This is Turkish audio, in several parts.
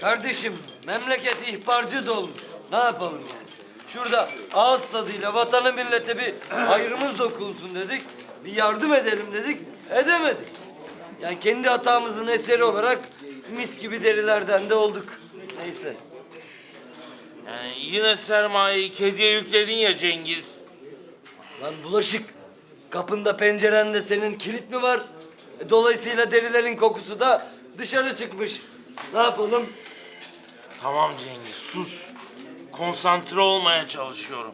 Kardeşim memleket ihbarcı dolmuş. Ne yapalım yani? Şurada ağız tadıyla vatana millete bir hayrımız dokunsun dedik. Bir yardım edelim dedik. Edemedik. Yani kendi hatamızın eseri olarak mis gibi derilerden de olduk. Neyse. Yani yine sermayeyi kediye yükledin ya Cengiz. Lan bulaşık. Kapında pencerende senin kilit mi var? E, Dolayısıyla derilerin kokusu da dışarı çıkmış. Ne yapalım? Tamam Cengiz sus. Konsantre olmaya çalışıyorum.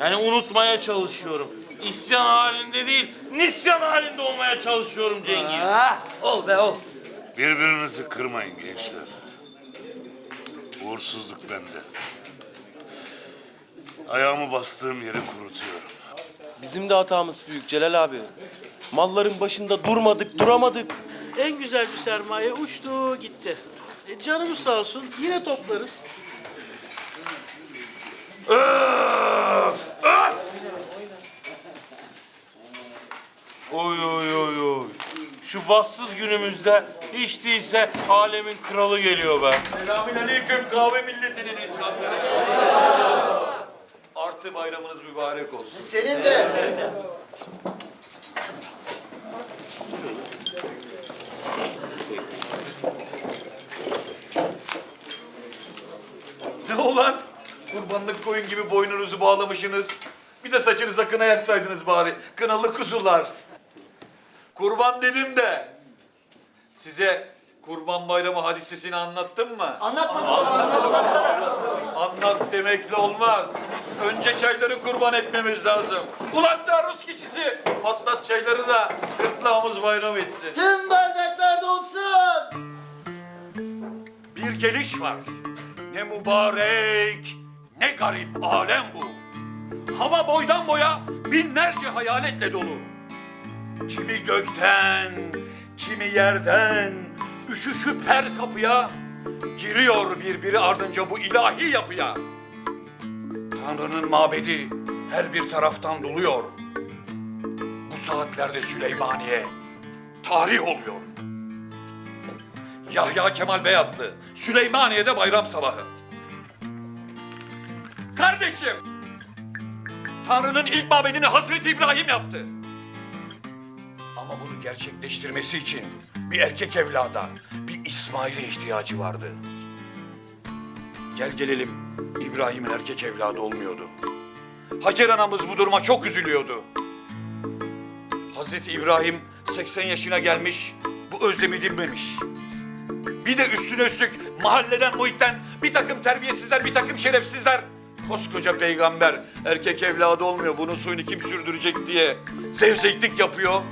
Yani unutmaya çalışıyorum. İsyan halinde değil, nisyan halinde olmaya çalışıyorum Cengiz. Ha, ol be ol. Birbirinizi kırmayın gençler. Uğursuzluk bende. Ayağımı bastığım yeri kurutuyorum. Bizim de hatamız büyük Celal abi. Malların başında durmadık, duramadık. En güzel bir sermaye uçtu gitti. E, canımız sağ olsun yine toplarız. Oy oy oy oy. Şu bassız günümüzde hiç değilse alemin kralı geliyor be. Selamünaleyküm kahve milletinin insanları. Artı bayramınız mübarek olsun. Senin de. Ne olan? Kurbanlık koyun gibi boynunuzu bağlamışsınız. Bir de saçınıza kına yaksaydınız bari. Kınalı kuzular. Kurban dedim de. Size Kurban Bayramı hadisesini anlattım mı? Anlatmadım baba anlatsana. Anlat demekle olmaz. Önce çayları kurban etmemiz lazım. Ulan Rus kişisi patlat çayları da gırtlağımız bayram etsin. Tüm bardaklar dolsun. Bir geliş var. Ne mübarek, ne garip alem bu. Hava boydan boya binlerce hayaletle dolu. Kimi gökten, kimi yerden üşüşüp her kapıya giriyor birbiri ardınca bu ilahi yapıya. Tanrı'nın mabedi her bir taraftan doluyor. Saatlerde Süleymaniye tarih oluyor. Yahya Kemal Beyatlı, Süleymaniye'de bayram sabahı. Kardeşim, Tanrı'nın ilk mabedini Hazreti İbrahim yaptı. Ama bunu gerçekleştirmesi için bir erkek evlada, bir İsmail'e ihtiyacı vardı. Gel gelelim, İbrahim'in erkek evladı olmuyordu. Hacer anamız bu duruma çok üzülüyordu. Hazreti İbrahim 80 yaşına gelmiş, bu özlemi dinmemiş. Bir de üstüne üstlük mahalleden, muhitten bir takım terbiyesizler, bir takım şerefsizler. Koskoca peygamber erkek evladı olmuyor, bunun soyunu kim sürdürecek diye zevzeklik yapıyor.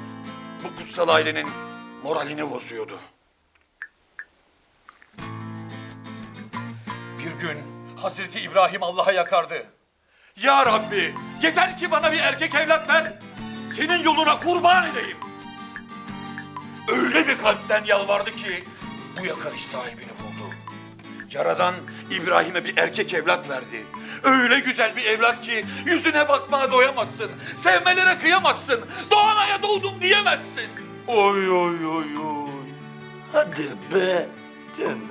Bu kutsal ailenin moralini bozuyordu. Bir gün Hazreti İbrahim Allah'a yakardı. Ya Rabbi yeter ki bana bir erkek evlat ver. Senin yoluna kurban edeyim. Öyle bir kalpten yalvardı ki bu yakarış sahibini buldu. Yaradan İbrahim'e bir erkek evlat verdi. Öyle güzel bir evlat ki yüzüne bakmaya doyamazsın. Sevmelere kıyamazsın. Doğanaya doğdum diyemezsin. Oy oy oy oy. Hadi be canım.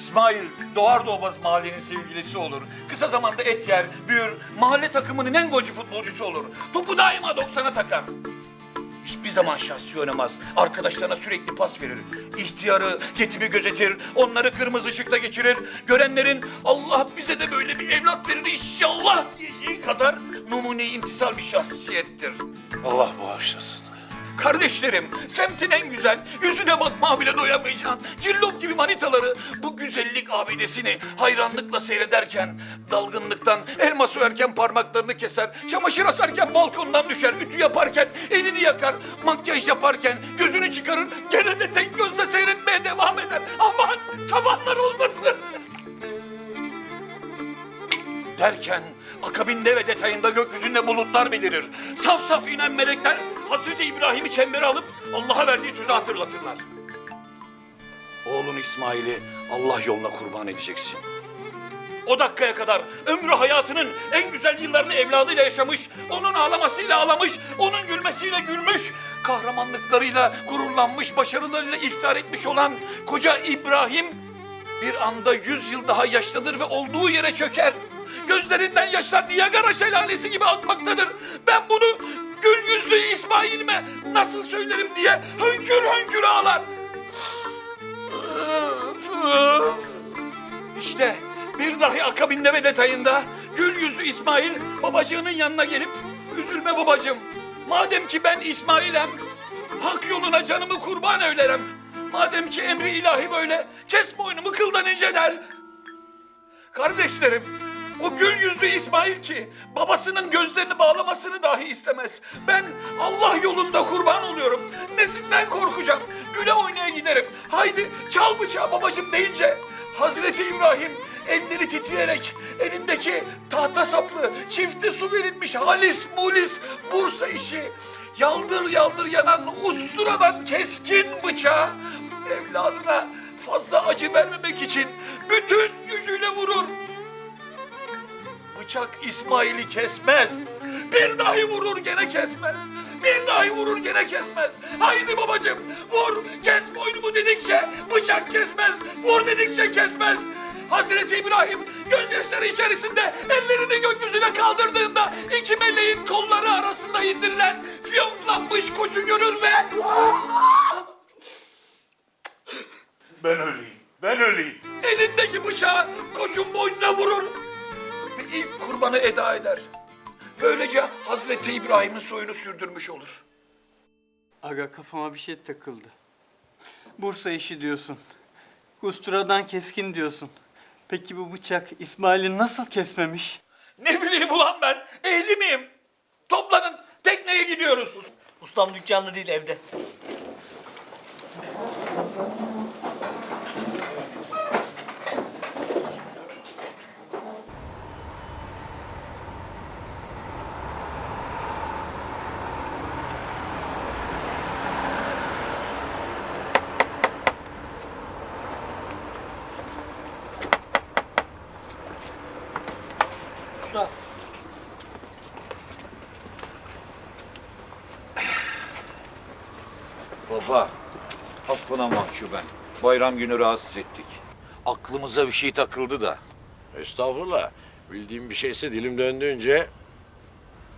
İsmail doğar doğmaz mahallenin sevgilisi olur. Kısa zamanda et yer, büyür, mahalle takımının en golcü futbolcusu olur. Topu daima 90'a takar. Hiçbir zaman şahsi oynamaz. Arkadaşlarına sürekli pas verir. İhtiyarı, yetimi gözetir. Onları kırmızı ışıkta geçirir. Görenlerin Allah bize de böyle bir evlat verir inşallah diyeceği kadar numune imtisal bir şahsiyettir. Allah bağışlasın. Kardeşlerim, semtin en güzel, yüzüne bakmaya bile doyamayacağın cillop gibi manitaları bu güzellik abidesini hayranlıkla seyrederken, dalgınlıktan elma soyarken parmaklarını keser, çamaşır asarken balkondan düşer, ütü yaparken elini yakar, makyaj yaparken gözünü çıkarır, gene de tek gözle seyretmeye devam eder. Aman sabahlar olmasın. Derken akabinde ve detayında gökyüzünde bulutlar belirir. Saf saf inen melekler Hazreti İbrahim'i çembere alıp Allah'a verdiği sözü hatırlatırlar. Oğlun İsmail'i Allah yoluna kurban edeceksin. O dakikaya kadar ömrü hayatının en güzel yıllarını evladıyla yaşamış, onun ağlamasıyla ağlamış, onun gülmesiyle gülmüş, kahramanlıklarıyla gururlanmış, başarılarıyla iftihar etmiş olan koca İbrahim bir anda yüz yıl daha yaşlanır ve olduğu yere çöker. Gözlerinden yaşlar Niagara şelalesi gibi akmaktadır. Ben bunu gül yüzlü İsmail'ime nasıl söylerim diye hönkür hönkür ağlar. İşte bir dahi akabinde ve detayında gül yüzlü İsmail babacığının yanına gelip üzülme babacığım. Madem ki ben İsmail'em hak yoluna canımı kurban eylerim. Madem ki emri ilahi böyle kes boynumu kıldan ince der. Kardeşlerim, o gül yüzlü İsmail ki babasının gözlerini bağlamasını dahi istemez. Ben Allah yolunda kurban oluyorum. Nesinden korkacağım? Güle oynaya giderim. Haydi çal bıçağı babacım deyince Hazreti İbrahim elleri titreyerek elindeki tahta saplı çifte su verilmiş halis mulis Bursa işi yaldır yaldır yanan usturadan keskin bıçağı evladına fazla acı vermemek için bütün gücüyle vurur. Bıçak İsmail'i kesmez. Bir dahi vurur gene kesmez. Bir dahi vurur gene kesmez. Haydi babacığım vur kes boynumu dedikçe bıçak kesmez. Vur dedikçe kesmez. Hazreti İbrahim gözyaşları içerisinde ellerini gökyüzüne kaldırdığında iki meleğin kolları arasında indirilen fiyonklanmış koçu görür ve... Ben öleyim. Ben öleyim. elindeki bıçağı koçun boynuna vurur ilk kurbanı eda eder. Böylece Hazreti İbrahim'in soyunu sürdürmüş olur. Aga kafama bir şey takıldı. Bursa işi diyorsun. Usturadan keskin diyorsun. Peki bu bıçak İsmail'i nasıl kesmemiş? Ne bileyim ulan ben, ehli miyim? Toplanın, tekneye gidiyoruz. Ustam dükkanda değil evde. Baba, affına mahcuben. Bayram günü rahatsız ettik. Aklımıza bir şey takıldı da. Estağfurullah. Bildiğim bir şeyse dilim döndüğünce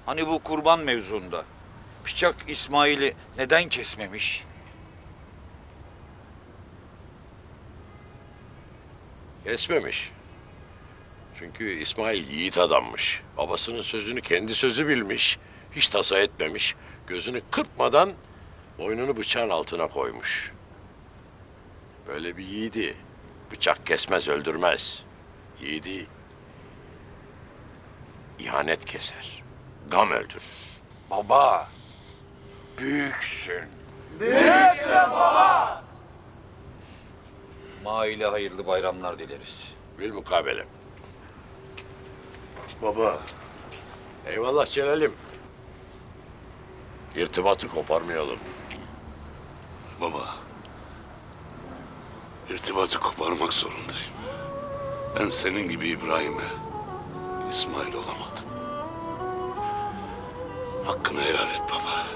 Hani bu kurban mevzunda. Bıçak İsmail'i neden kesmemiş? kesmemiş. Çünkü İsmail yiğit adammış. Babasının sözünü kendi sözü bilmiş. Hiç tasa etmemiş. Gözünü kırpmadan boynunu bıçağın altına koymuş. Böyle bir yiğidi bıçak kesmez, öldürmez. Yiğidi ihanet keser. Gam öldürür. Baba, büyüksün. Maile hayırlı bayramlar dileriz. Bilmukabele. Baba, Eyvallah Celal'im. İrtibatı koparmayalım. baba. İrtibatı koparmak zorundayım. Ben senin gibi İbrahim'e, İsmail olamadım. Hakkını helal et baba.